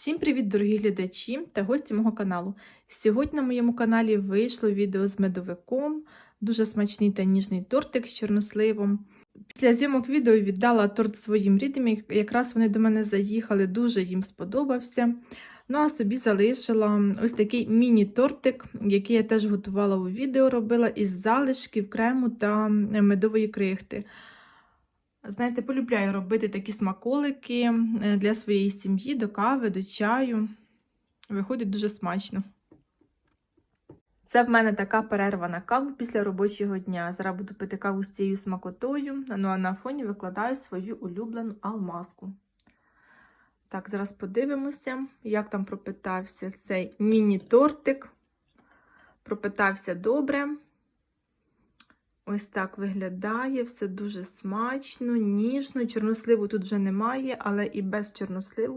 Всім привіт, дорогі глядачі та гості мого каналу. Сьогодні на моєму каналі вийшло відео з медовиком, дуже смачний та ніжний тортик з чорносливом. Після зйомок відео віддала торт своїм рідним, якраз вони до мене заїхали, дуже їм сподобався. Ну а собі залишила ось такий міні-тортик, який я теж готувала у відео, робила із залишків, крему та медової крихти. Знаєте, полюбляю робити такі смаколики е, для своєї сім'ї, до кави, до чаю. Виходить дуже смачно. Це в мене така перерва на каву після робочого дня. Зараз буду пити каву з цією смакотою. Ну а на фоні викладаю свою улюблену алмазку. Так, зараз подивимося, як там пропитався цей міні-тортик. Пропитався добре. Ось так виглядає, все дуже смачно, ніжно. Чорносливу тут вже немає, але і без чорносливу